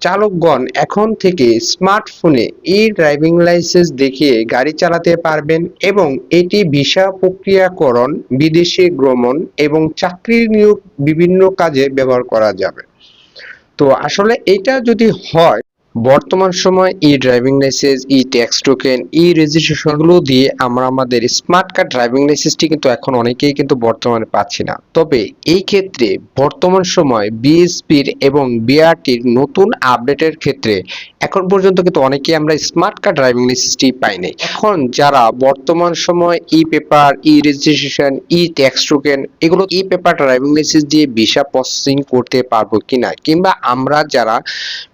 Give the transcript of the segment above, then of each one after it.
চালকগণ এখন থেকে স্মার্টফোনে ই ড্রাইভিং লাইসেন্স দেখিয়ে গাড়ি চালাতে পারবেন এবং এটি ভিসা প্রক্রিয়াকরণ, বিদেশে ভ্রমণ এবং চাকরির নিয়োগ বিভিন্ন কাজে ব্যবহার করা যাবে। তো আসলে এটা যদি হয় বর্তমান সময় e driving license e tax token e রেজিস্ট্রেশনগুলো দিয়ে আমরা আমাদের স্মার্ট কার্ড ড্রাইভিং লাইসেন্সটি কিন্তু এখন অনেকেই কিন্তু বর্তমানে পাচ্ছি না। তবে এই ক্ষেত্রে বর্তমান সময় বিএসপির এবং বিআরটির নতুন আপডেটের ক্ষেত্রে এখন পর্যন্ত কিন্তু অনেকেই আমরা স্মার্ট কার্ড ড্রাইভিং লাইসেন্সটি পাইনি এখন যারা বর্তমান সময় e paper e registration e tax token এগুলো ই পেপার ড্রাইভিং লাইসেন্স দিয়ে ভিসা প্রসেসিং করতে পারব কিনা কিংবা আমরা যারা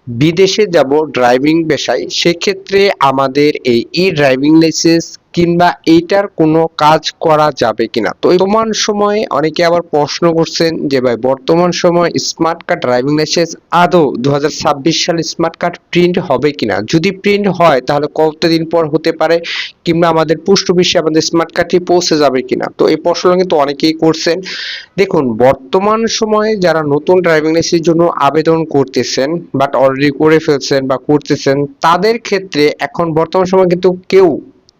বিদেশে যাব ড্রাইভিং পেশায় সেক্ষেত্রে আমাদের এই ই ড্রাইভিং লাইসেন্স কিংবা এইটার কোনো কাজ করা যাবে কিনা? তো বর্তমান সময়ে অনেকে আবার প্রশ্ন করছেন যে ভাই, বর্তমান সময় স্মার্ট কার্ড ড্রাইভিং লাইসেন্স আদৌ দু সালে স্মার্ট কার্ড প্রিন্ট হবে কিনা? যদি প্রিন্ট হয়, তাহলে কতদিন পর হতে পারে? কিংবা আমাদের পোস্ট অফিসে আমাদের স্মার্ট কার্ডটি পৌঁছে যাবে কিনা? তো এই প্রশ্ন কিন্তু অনেকেই করছেন। দেখুন, বর্তমান সময়ে যারা নতুন ড্রাইভিং লাইসেন্সের জন্য আবেদন করতেছেন বাট অলরেডি করে ফেলছেন বা করতেছেন, তাদের ক্ষেত্রে এখন বর্তমান সময় কিন্তু কেউ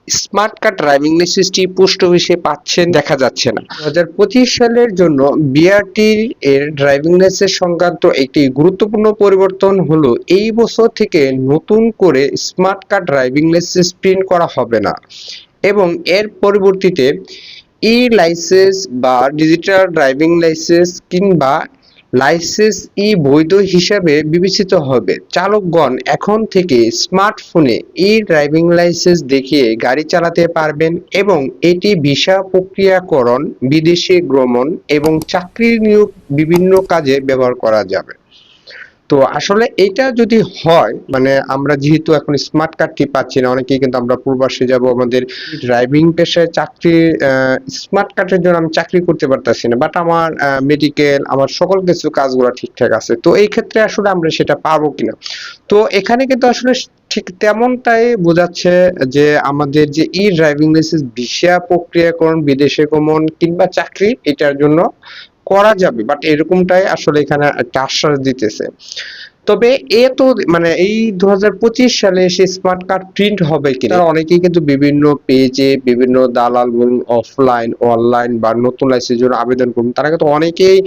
স্মার্ট কার্ড ড্রাইভিং লাইসেন্সটি পোস্ট অফিসে পাচ্ছেন দেখা যাচ্ছে না। দু হাজার পঁচিশ সালের জন্য বিআরটি এর ড্রাইভিং লাইসেন্স সংক্রান্ত একটি গুরুত্বপূর্ণ পরিবর্তন হলো, এই বছর থেকে নতুন করে smart card driving license print করা হবে না। এবং এর পরিবর্তিতে ই লাইসেন্স বা ডিজিটাল ড্রাইভিং লাইসেন্স কিংবা লাইসেন্স ই বৈধ হিসাবে বিবেচিত হবে। চালকগণ এখন থেকে স্মার্টফোনে ই ড্রাইভিং লাইসেন্স দেখিয়ে গাড়ি চালাতে পারবেন এবং এটি ভিসা প্রক্রিয়াকরণ, বিদেশে ভ্রমণ এবং চাকরির নিয়োগ বিভিন্ন কাজে ব্যবহার করা যাবে। তো আসলে এটা যদি হয় মানে আমরা যেহেতু এখন স্মার্ট কার্ডটি পাচ্ছি না, অনেকেই কিন্তু আমরা প্রবাসে যাব, আমাদের ড্রাইভিং পেশায় চাকরি স্মার্ট কার্ডের জন্য আমি চাকরি করতে পারতাছি না বাট আমার মেডিকেল আমার সকল কিছু কাজগুলো ঠিকঠাক আছে। তো এই ক্ষেত্রে আসলে আমরা সেটা পাবো কিনা? তো এখানে কিন্তু আসলে ঠিক তেমনটাই বোঝাচ্ছে যে আমাদের যে ই ড্রাইভিং লাইসেন্স ভিসা প্রক্রিয়াকরণ, বিদেশে গমন কিংবা চাকরি, এটার জন্য করা যাবে বাট এরকমটাই আসলে এখানে একটা আশ্বাস দিতেছে। তবে এ তো মানে এই দুই হাজার পঁচিশ সালে এসে স্মার্ট কার্ড প্রিন্ট হবে কিনা অনেকেই কিন্তু বিভিন্ন পেজে বিভিন্ন দালাল বলুন অফলাইন অনলাইন বা নতুন লাইসেন্সের জন্য আবেদন করুন, তারা কিন্তু অনেকেই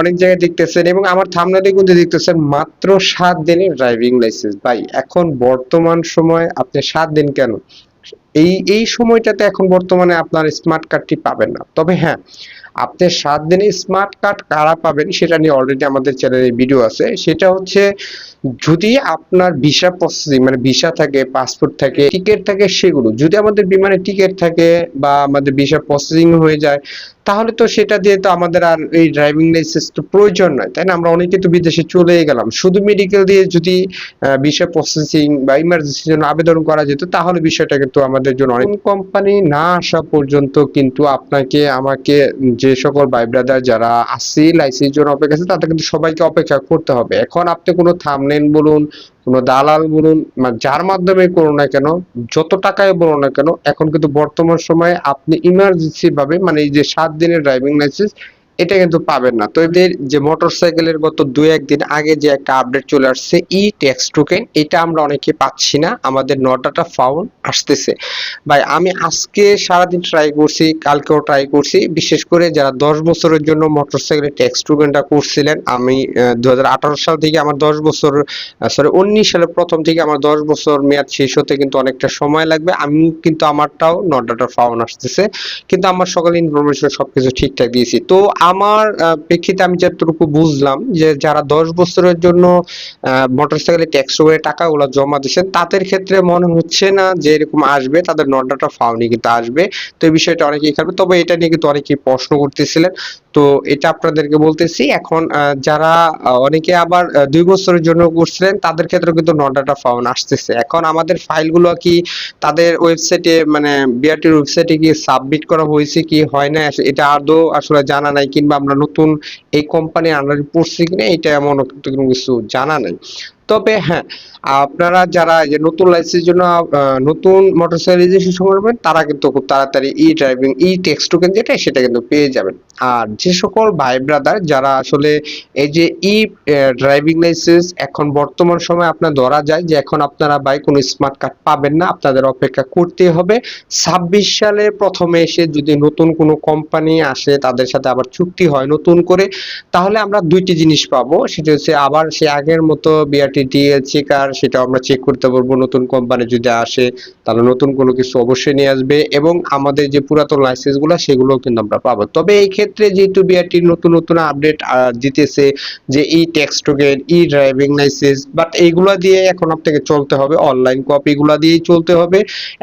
অনেক জায়গায় দেখতেছেন এবং আমার থামনালে কিন্তু দেখতেছেন মাত্র সাত দিনের ড্রাইভিং লাইসেন্স ভাই, এখন বর্তমান সময় আপনি সাত দিন কেন? এই এই সময়টাতে এখন বর্তমানে আপনার স্মার্ট কার্ডটি পাবেন না। তবে হ্যাঁ আপনি সাত দিনে স্মার্ট কার্ড কারা পাবেন সেটা নিয়ে অলরেডি আমাদের চ্যানেলে ভিডিও আছে। সেটা হচ্ছে যদি আপনার ভিসা প্রসেসিং মানে ভিসা থাকে পাসপোর্ট থাকে টিকিট থাকে সেগুলো, যদি আমাদের বিমানে টিকিট থাকে বা আমাদের ভিসা প্রসেসিং হয়ে যায়, তাহলে তো সেটা দিয়ে তো আমাদের আর এই ড্রাইভিং লাইসেন্স তো প্রয়োজন নয়, তাই না? আমরা অনেকে তো বিদেশে চলে গেলাম। শুধু মেডিকেল দিয়ে যদি ভিসা প্রসেসিং বা ইমার্জেন্সির জন্য আবেদন করা যেত, তাহলে বিষয়টা কিন্তু আমাদের জন্য অনেক কোম্পানি না আসা পর্যন্ত কিন্তু আপনাকে, আমাকে যে সকল ভাই ব্রাদার যারা আসি লাইসেন্সের জন্য অপেক্ষা আছে, তাদের কিন্তু সবাইকে অপেক্ষা করতে হবে। এখন আপনি কোনো থামনেল বলুন, কোনো দালাল বলুন যার মাধ্যমে করুন না কেন, যত টাকায় বলুন না কেন, এখন কিন্তু বর্তমান সময়ে আপনি ইমার্জেন্সি ভাবে মানে এই যে সাত দিনের ড্রাইভিং লাইসেন্স এটা কিন্তু পাবেন না। তো এদের যে মোটরসাইকেলের গত দু একদিন আগে যে একটা আপডেট চলে আসছে ই ট্যাক্স টোকেন এটা আমরা অনেকে পাচ্ছি না। আমাদের নটাটা ফাউন্ড আসতেছে। ভাই, আমি আজকে সারাদিন ট্রাই করছি, কালকেও ট্রাই করছি। বিশেষ করে যারা দশ বছরের জন্য মোটরসাইকেলের ট্যাক্স টোকেনটা করছিলেন, আমি দু হাজার আঠারো সাল থেকে আমার দশ বছর সরি উনিশ সালের প্রথম থেকে আমার দশ বছর মেয়াদ শেষ হতে কিন্তু অনেকটা সময় লাগবে। আমি কিন্তু আমারটাও নটাটা ফাউন্ড আসতেছে। কিন্তু আমার সকল ইনফরমেশন সবকিছু ঠিকঠাক দিয়েছি। তো আমার প্রেক্ষিতে আমি যতটুকু বুঝলাম যে যারা দশ বছরের জন্য মোটরসাইকেলের ট্যাক্স করে টাকাগুলো জমা দিয়েছেন তাদের ক্ষেত্রে মনে হচ্ছে না যে এরকম আসবে, তাদের নটাটা ফাউন্ডই কিন্তু আসবে। তো এই বিষয়টা অনেকেই খাবে। তবে এটা নিয়ে কিন্তু অনেকেই প্রশ্ন করতেছিলেন। তো এটা আপনাদেরকে বলতেছি, এখন যারা অনেকে আবার দুই বছরের জন্য করছিলেন, তাদের ক্ষেত্রে কিন্তু নটাটা ফাউন আসতেছে। এখন আমাদের ফাইলগুলো কি তাদের ওয়েবসাইটে মানে বিআরটির ওয়েবসাইটে কি সাবমিট করা হয়েছে কি, হয় না? এটা আদৌ আসলে জানা নাই কিংবা আমরা নতুন এই কোম্পানি আন্ডারে পড়ছি কিনা এটা এমন কিছু জানা নাই। তবে হ্যাঁ আপনারা যারা যে নতুন লাইসেন্সের জন্য নতুন মোটরসাইকেল রেজিস্ট্রেশন করবেন তারা কিন্তু খুব তাড়াতাড়ি e driving e text token যেটা, সেটা কিন্তু পেয়ে যাবেন। আর যে সকল ভাই ব্রাদার যারা আসলে এই যে ই ড্রাইভিং লাইসেন্স এখন বর্তমান সময় আপনার ধরা যায় যে এখন আপনারা ভাই কোনো স্মার্ট কার্ড পাবেন না, আপনাদের অপেক্ষা করতে হবে। ছাব্বিশ সালে প্রথমে এসে যদি নতুন কোনো কোম্পানি আসে, তাদের সাথে আবার চুক্তি হয় নতুন করে, তাহলে আমরা দুইটি জিনিস পাবো। সেটা হচ্ছে আবার সে আগের মতো বিআরটি ডিএলসি কার সেটা আমরা চেক করতে পারব। নতুন কোম্পানি যদি আসে তাহলে নতুন কোনো কিছু অবশ্যই নিয়ে আসবে এবং আমাদের যে পুরাতন লাইসেন্সগুলো সেগুলো কিন্তু আমরা পাবো। তবে এই ক্ষেত্রে যেহেতু বিআরটি নতুন নতুন আপডেট দিতেছে যে e tax token e driving license but এইগুলা দিয়ে এখন আপনাকে চলতে হবে। অনলাইন কপি গুলা দিয়েই চলতে হবে।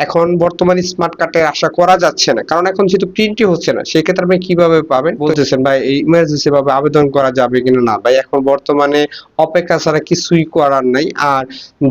এখন বর্তমানে স্মার্ট কার্ডের আশা করা যাচ্ছে না। কারণ এখন যেহেতু প্রিন্টই হচ্ছে না সেক্ষেত্রে আপনি কীভাবে পাবেন? বলতেছেন ভাই এই ইমার্জেন্সি ভাবে আবেদন করা যাবে কিনা? না ভাই এখন বর্তমানে অপেক্ষা ছাড়া কিছুই করার নাই। আর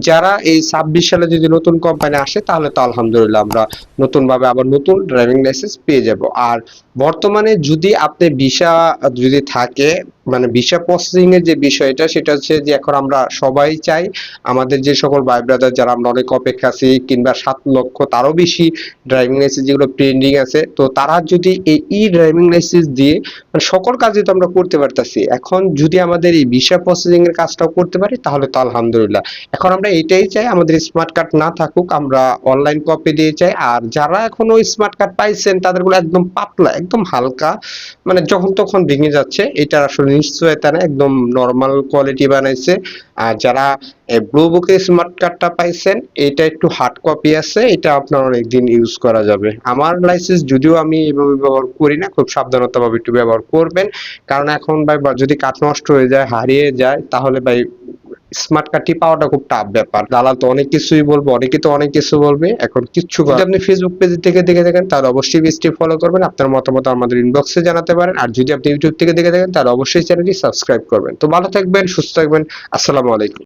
যারা এই ছাব্বিশ সালে যদি নতুন কোম্পানি আসে, তাহলে তো আলহামদুলিল্লাহ আমরা নতুন ভাবে আবার নতুন ড্রাইভিং লাইসেন্স পেয়ে যাব। আর বর্তমানে যদি আপনি ভিসা যদি থাকে মানে ভিসা প্রসেসিং এর যে বিষয়টা, সেটা হচ্ছে যে এখন আমরা সবাই চাই আমাদের যে সকল ভাই ব্রাদার যারা আমরা অনেক অপেক্ষা আছি কিংবা সাত লক্ষ তারও বেশি ড্রাইভিং লাইসেন্স যেগুলো পেন্ডিং আছে, তো তারা যদি এই ই ড্রাইভিং লাইসেন্স দিয়ে মানে সকল কাজই তো আমরা করতে পারতাছি, এখন যদি আমাদের এই ভিসা প্রসেসিং এর কাজটাও করতে পারি, তাহলে তো আলহামদুলিল্লাহ। এখন আমরা এটাই চাই, আমাদের স্মার্ট কার্ড না থাকুক, আমরা অনলাইন কপি দিয়ে চাই, আর যারা এখনও স্মার্ট কার্ড পাইছেন তাদেরগুলো একদম পাতলা, একদম হালকা মানে যখন তখন ভেঙে যাচ্ছে, এটার আসলে নিশ্চয়তা না একদম নর্মাল কোয়ালিটি বানাইছে। আর যারা ব্লু বুকে স্মার্ট কার্ডটা পাইছেন এটা একটু হার্ড কপি আছে, এটা আপনার অনেকদিন ইউজ করা যাবে। আমার লাইসেন্স যদিও আমি এভাবে ব্যবহার করি না, খুব সাবধানতাভাবে একটু ব্যবহার করবেন। কারণ এখন ভাই, যদি কাঠ নষ্ট হয়ে যায়, হারিয়ে যায়, তাহলে ভাই স্মার্ট কার্ডটি পাওয়াটা খুব টাফ ব্যাপার। দালাল তো অনেক কিছুই বলব অনেকে তো অনেক কিছু বলবে এখন কিচ্ছু যদি আপনি ফেসবুক পেজ থেকে দেখে থাকেন তাহলে অবশ্যই পেজটি ফলো করবেন আপনার মতামত আমাদের ইনবক্সে জানাতে পারেন আর যদি আপনি ইউটিউব থেকে দেখে থাকেন তাহলে অবশ্যই চ্যানেলটি সাবস্ক্রাইব করবেন। তো ভালো থাকবেন সুস্থ থাকবেন আসসালামু আলাইকুম।